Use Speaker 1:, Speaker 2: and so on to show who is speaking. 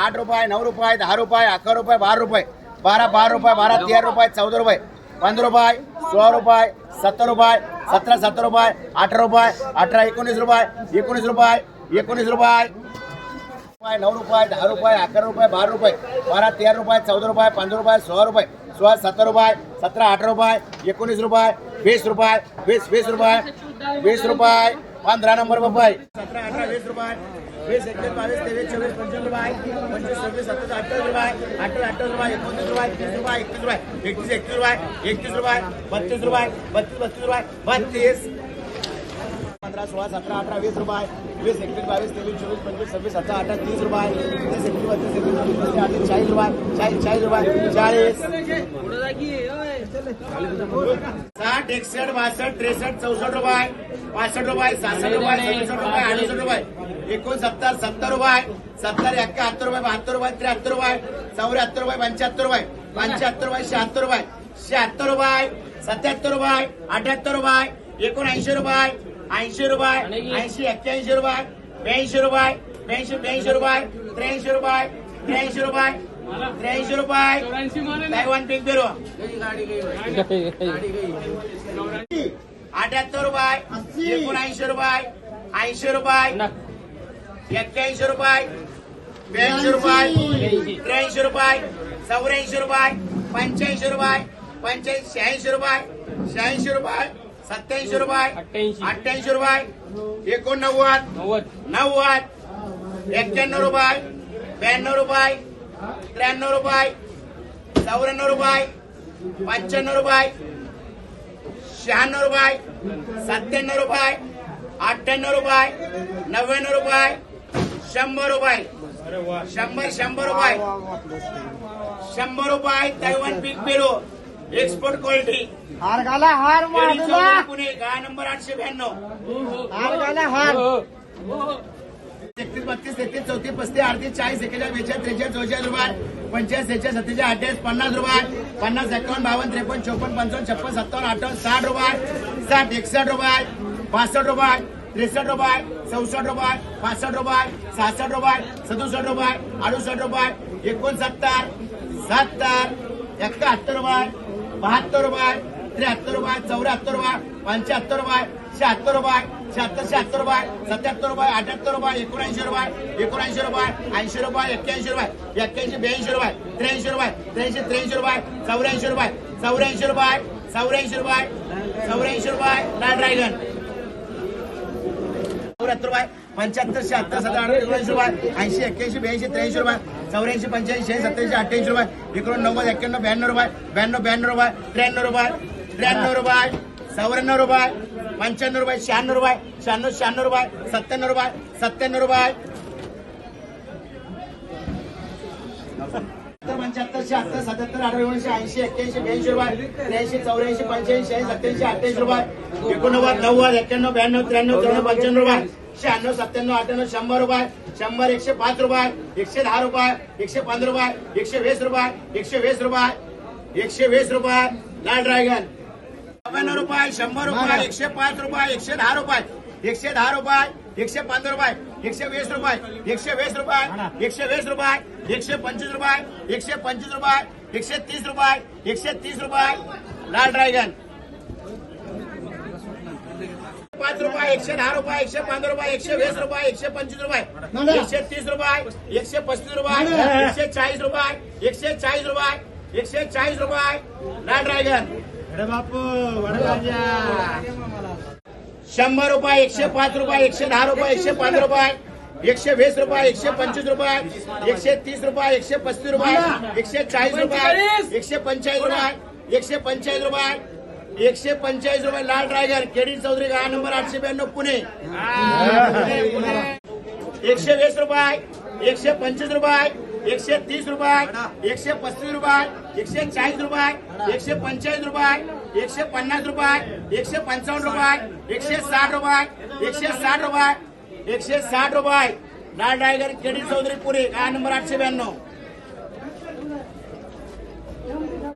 Speaker 1: आठ रुपये नऊ रुपये दहा रुपये अकरा रुपये बारा रुपये. बारा बारा रुपये बारा तेरा रुपये चौदा रुपये. पंधरा रुपये सोळा रुपये सत्तर रुपये सतरा सत्तर रुपये अठरा रुपये अठरा एकोणीस रुपये एकोणीस रुपये एकोणीस रुपये. रुपये नऊ रुपये दहा रुपये अकरा रुपये बारा रुपये. बारा तेरा रुपये चौदा रुपये पंधरा रुपये सोळा रुपये. सोळा सत्तर रुपये सतरा अठरा रुपये एकोणीस रुपये वीस रुपये वीस वीस रुपये वीस रुपये. पंधरा नंबर रुपये सतरा अठरा वीस रुपये. वीस एकवीस बावीस तेवीस चोवीस पंचवीस रुपये. पंचवीस सव्वीस सत्तावीस अठ्ठावीस रुपये. अठरा अठ्ठावीस रुपये एकोणतीस रुपये तीस रुपये एकतीस रुपये. एकतीस एकतीस रुपये एकतीस रुपये बत्तीस रुपये बत्तीस बत्तीस रुपये बत्तीस. पंधरा सोळा सतरा अठरा वीस रुपये. वीस एकवीस बावीस तेवीस चोवीस पंचवीस सव्वीस सतरा अठरा तीस रुपये. तीस एकवीस बत्तीस एकवीस चोवीस पंचवीस अठ्ठावीस चाळीस रुपये. चाळीस चाळीस रुपये. चाळीस. साठ एकसष्ट बासष्ट त्रेसष्ट चौसष्ट रुपये. पासष्ट रुपये सहासष्ट रुपये सदुसष्ट रुपये अडुसष्ट रुपये. एकोणसत्तर सत्तर रुपये. सत्तर एकाहत्तर रुपये बहात्तर रुपये त्र्याहत्तर रुपये. चौऱ्याहत्तर रुपये पंच्याहत्तर रुपये. पंच्याहत्तर रुपये शहात्तर रुपये. शहात्तर रुपये सत्याहत्तर रुपये अठ्याहत्तर रुपये एकोणऐंशी रुपये ऐंशी रुपये ऐंशी एक्क्याऐंशी रुपये ब्याऐंशी रुपये ब्याऐंशी ब्याऐंशी रुपये त्र्याऐंशी रुपये त्र्याऐंशी रुपये त्र्याऐंशी रुपये. तैवान पिंक पेरू अठ्याहत्तर रुपये एकोणऐंशी रुपये ऐंशी रुपये एक्क्याऐंशी रुपये ब्याऐंशी रुपये त्र्याऐंशी रुपये चौऱ्याऐंशी रुपये पंच्याऐंशी रुपये पंच्याऐंशी शहाऐंशी रुपये शहाऐंशी रुपये सत्याऐंशी रुपये अठ्ठ्याऐंशी. रुपये एकोणनव्वद नव्वद एक्क्याण्णव रुपये ब्याण्णव रुपये त्र्याण्णव रुपये चौऱ्याण्णव रुपये पंच्याण्णव रुपये शहाण्णव रुपये सत्त्याण्णव रुपये अठ्ठ्याण्णव रुपये नव्याण्णव रुपये शंभर रुपये. शंभर शंभर रुपये. शंभर रुपये तैवान पीक पेरू एक्सपोर्ट क्वालिटी
Speaker 2: हार घाला हार
Speaker 1: पुणे गाळा नंबर आठशे ब्याण्णव.
Speaker 2: हार घाला हार.
Speaker 1: एकतीस बत्तीस तेहतीस चौतीस पस्तीस अडतीस चाळीस एकेचाळीस बेचाळीस त्रेचाळीस चौचाळीस रुपये. पंचाळीस सेहेचाळीस सत्तेचाळीस अठ्ठावीस पन्नास रुपये. पन्नास एकावन्न बावन्न त्रेपन्न चौपन्न पंचावन्न छप्पन सत्तावन्न अठ्ठावन्न साठ रुपये. साठ एकसष्ट रुपये. पासष्ट रुपये. त्रेसष्ट रुपये. चौसष्ट रुपये. पासष्ट रुपये. सहासष्ट रुपये. सदुसष्ट रुपये. अडुसष्ट रुपये. एकोणसत्तर सत्तर एकाहत्तर रुपये. बहात्तर रुपये. त्र्याहत्तर रुपये. चौऱ्याहत्तर रुपये. पंच्याहत्तर रुपये. शहात्तर रुपये शहात्तर शहात्तर रुपये सत्याहत्तर रुपये अठ्याहत्तर रुपये एकोणऐंशी रुपये एकोणऐंशी रुपये ऐंशी रुपये एक्क्याऐंशी रुपये एक्क्याऐंशी ब्याऐंशी रुपये त्र्याऐंशी रुपये त्र्याऐंशी त्र्याऐंशी रुपये चौऱ्याऐंशी रुपये चौऱ्याऐंशी रुपये चौऱ्याऐंशी रुपये चौऱ्याऐंशी रुपये लाल ड्रॅगन चौऱ्याहत्तर रुपये पंच्याहत्तर शहात्तर सत्तर एकोणऐंशी रुपये ऐंशी एक्क्याऐंशी ब्याऐंशी त्र्याऐंशी रुपये चौऱ्याऐंशी पंच्याऐंशी सत्याऐंशी अठ्ठ्याऐंशी रुपये एकोणनव्वद एक्क्याण्णव ब्याण्णव रुपये ब्याण्णव ब्याण्णव रुपये त्र्याण्णव रुपये त्र्याण्णव रुपये चौऱ्याण्णव रुपये पंच्याण्णव रुपये शहाण्णव रुपये शहाण्णव शहाण्णव रुपये सत्त्याण्णव रुपये सत्त्याण्णव रुपये. पंच्याहत्तर शहात्तर सत्याहत्तर अठरा ऐंशी एक्क्याऐंशी ब्याऐंशी रुपये त्र्याऐंशी चौऱ्याऐंशी पंच्याऐंशी सत्याऐंशी अठ्ठ्याऐंशी रुपये एकोणनव्वद नव्वद एक्क्याण्णव ब्याण्णव त्र्याण्णव चौऱ्याण्णव पंच्याण्णव रुपये शहाण्णव सत्त्याण्णव अठ्ठ्याण्णव शंभर रुपये शंभर एकशे पाच रुपये एकशे दहा रुपये एकशे पंधरा रुपये एकशे वीस रुपये एकशे वीस रुपये एकशे वीस रुपये. लाल ड्रॅगन. नव्याण्णव रुपये शंभर रुपये एकशे पाच रुपये एकशे दहा रुपये एकशे दहा रुपये एकशे पंधरा रुपये एकशे वीस रुपये एकशे वीस रुपये एकशे वीस रुपये एकशे पंचवीस रुपये एकशे पंचवीस रुपये एकशे तीस रुपये एकशे तीस रुपये लाल ड्रॅगन पाच रुपये एकशे दहा रुपये एकशे पंधरा रुपये एकशे वीस रुपये एकशे पंचवीस रुपये एकशे तीस रुपये एकशे पस्तीस रुपये एकशे चाळीस रुपये एकशे चाळीस रुपये एकशे चाळीस रुपये लाल ड्रॅगन बापू शंभर रुपये एकशे पाच रुपये एकशे दहा रुपये एकशे पंधरा रुपये एकशे वीस रुपये एकशे पंचवीस रुपये एकशे तीस रुपये एकशे पस्तीस रुपये एकशे चाळीस रुपये एकशे पंचाळीस रुपये एकशे पंचाळीस रुपये एकशे पंचाळीस रुपये लाल ड्रायगर केडी चौधरी गाळा नंबर आठशे ब्याण्णव पुणे. एकशे वीस रुपये एकशे पंचवीस रुपये एकशे तीस रुपये एकशे पस्तीस रुपये एकशे चाळीस रुपये एकशे पंचेचाळीस रुपये एकशे पन्नास रुपये एकशे पंचावन्न रुपये एकशे साठ रुपये एकशे साठ रुपये एकशे साठ रुपये. लाल ड्रायगर केडी चौधरी पुरी काय नंबर आठशे ब्याण्णव.